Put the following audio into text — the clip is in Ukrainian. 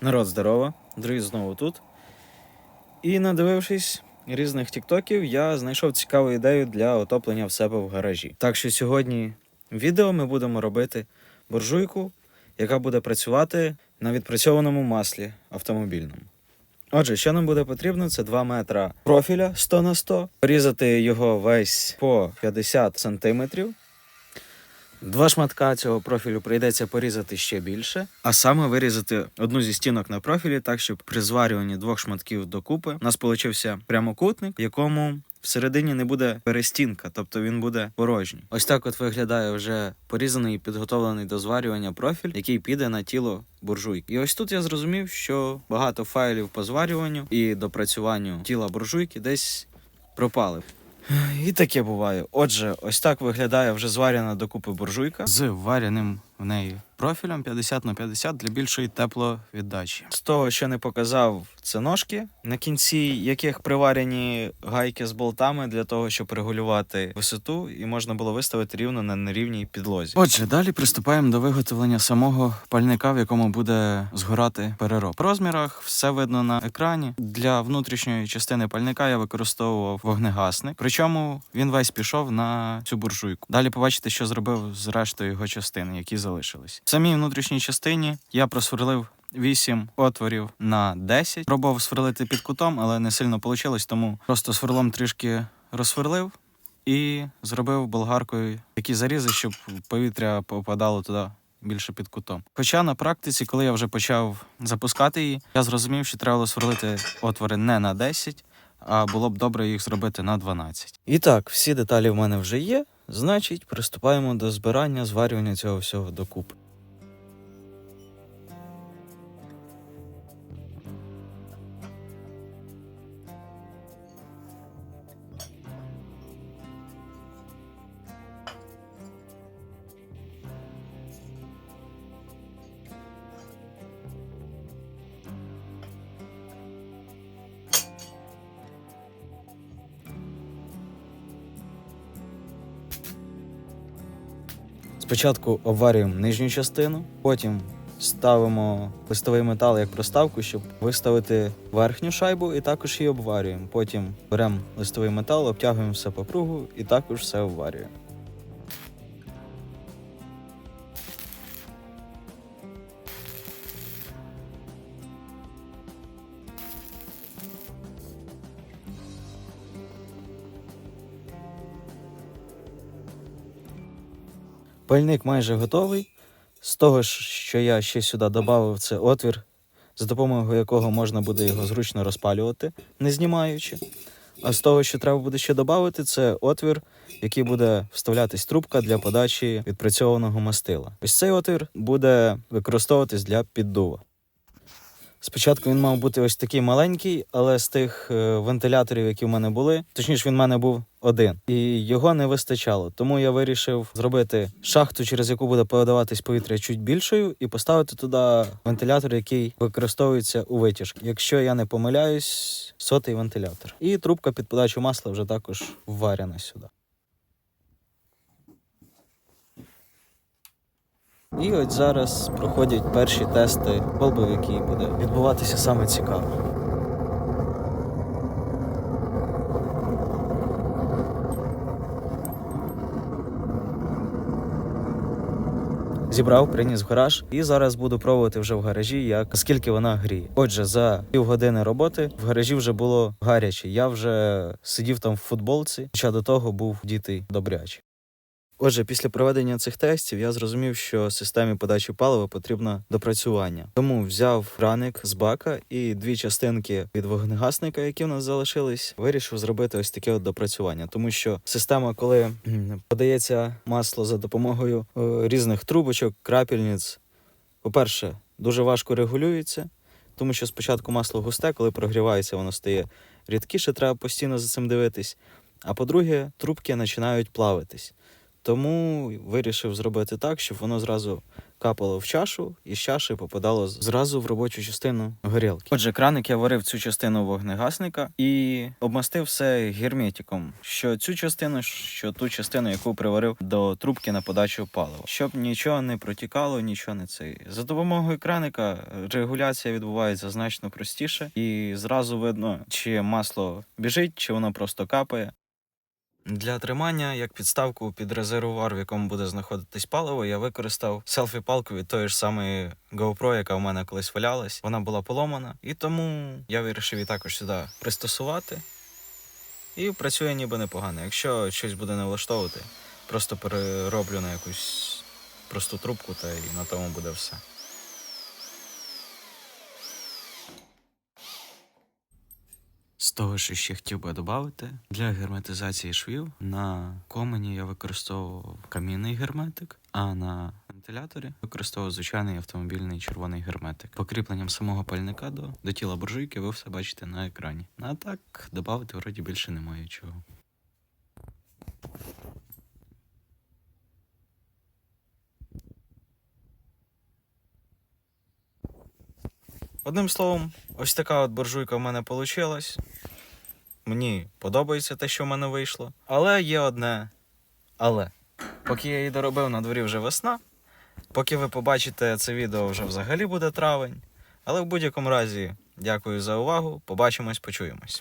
Народ здорово, друзі знову тут. І надивившись різних тіктоків, я знайшов цікаву ідею для отоплення в себе в гаражі. Так що сьогодні в відео ми будемо робити буржуйку, яка буде працювати на відпрацьованому маслі автомобільному. Отже, що нам буде потрібно, це 2 метра профіля 100 на 100, порізати його весь по 50 сантиметрів. Два шматка цього профілю прийдеться порізати ще більше, а саме вирізати одну зі стінок на профілі, так щоб при зварюванні двох шматків докупи у нас получився прямокутник, в якому всередині не буде перестінка, тобто він буде порожній. Ось так от виглядає вже порізаний і підготовлений до зварювання профіль, який піде на тіло буржуйки. І ось тут я зрозумів, що багато файлів по зварюванню і допрацюванню тіла буржуйки десь пропали. І таке буває. Отже, ось так виглядає вже зварена докупи буржуйка з варяним в неї профілем 50 на 50 для більшої тепловіддачі. З того, що не показав, це ножки, на кінці яких приварені гайки з болтами для того, щоб регулювати висоту, і можна було виставити рівно на нерівній підлозі. Отже, далі приступаємо до виготовлення самого пальника, в якому буде згорати перероб. В розмірах все видно на екрані. Для внутрішньої частини пальника я використовував вогнегасник, причому він весь пішов на цю буржуйку. Далі побачите, що зробив з рештою його частини, які залишились. В самій внутрішній частині я просверлив 8 отворів на 10. Пробував сверлити під кутом, але не сильно вийшло, тому просто сверлом трішки розсверлив і зробив болгаркою такі зарізи, щоб повітря попадало туди. Більше під кутом. Хоча на практиці, коли я вже почав запускати її, я зрозумів, що треба сверлити отвори не на 10, а було б добре їх зробити на 12. І так, всі деталі в мене вже є. Значить, приступаємо до збирання, зварювання цього всього докупи. Спочатку обварюємо нижню частину, потім ставимо листовий метал як проставку, щоб виставити верхню шайбу, і також її обварюємо. Потім беремо листовий метал, обтягуємо все по кругу і також все обварюємо. Пальник майже готовий. З того, що я ще сюди додав, це отвір, за допомогою якого можна буде його зручно розпалювати, не знімаючи. А з того, що треба буде ще додати, це отвір, в який буде вставлятись трубка для подачі відпрацьованого мастила. Ось цей отвір буде використовуватись для піддува. Спочатку він мав бути ось такий маленький, але з тих е, вентиляторів, які в мене були, точніше, він в мене був один, і його не вистачало. Тому я вирішив зробити шахту, через яку буде подаватись повітря чуть більшою, і поставити туди вентилятор, який використовується у витяжці. Якщо я не помиляюсь, сотий вентилятор. І трубка під подачу масла вже також вварена сюди. І от зараз проходять перші тести колби, в буде відбуватися саме цікаво. Зібрав, приніс в гараж, і зараз буду пробувати вже в гаражі, як скільки вона гріє. Отже, за півгодини роботи в гаражі вже було гаряче. Я вже сидів там в футболці, хоча до того був дітей добрячий. Отже, після проведення цих тестів я зрозумів, що системі подачі палива потрібно допрацювання. Тому взяв краник з бака і дві частинки від вогнегасника, які в нас залишились, вирішив зробити ось таке от допрацювання. Тому що система, коли подається масло за допомогою е, різних трубочок, крапельниць, по-перше, дуже важко регулюється, тому що спочатку масло густе, коли прогрівається, воно стає рідкіше, треба постійно за цим дивитись. А по-друге, трубки починають плавитись. Тому вирішив зробити так, щоб воно зразу капало в чашу, і з чаші попадало зразу в робочу частину горілки. Отже, краник я варив цю частину вогнегасника і обмастив все герметиком. Що цю частину, що ту частину, яку приварив до трубки на подачу палива, щоб нічого не протікало, нічого не цей. За допомогою краника регуляція відбувається значно простіше, і зразу видно, чи масло біжить, чи воно просто капає. Для тримання, як підставку під резервуар, в якому буде знаходитись паливо, я використав селфі-палку від тої ж самої GoPro, яка в мене колись валялась. Вона була поломана, і тому я вирішив її також сюди пристосувати. І працює ніби непогано. Якщо щось буде не влаштовувати, просто перероблю на якусь просту трубку, та й на тому буде все. Того, що ще хотів би додати, для герметизації швів на комені я використовував камінний герметик, а на вентиляторі використовував звичайний автомобільний червоний герметик. Покріпленням самого пальника до, до тіла буржуйки ви все бачите на екрані. А так, додати вроді більше немає чого. Одним словом, ось така от буржуйка в мене вийшла. Мені подобається те, що в мене вийшло. Але є одне. Але. Поки я її доробив, на дворі вже весна. Поки ви побачите це відео, вже взагалі буде травень. Але в будь-якому разі, дякую за увагу. Побачимось, почуємось.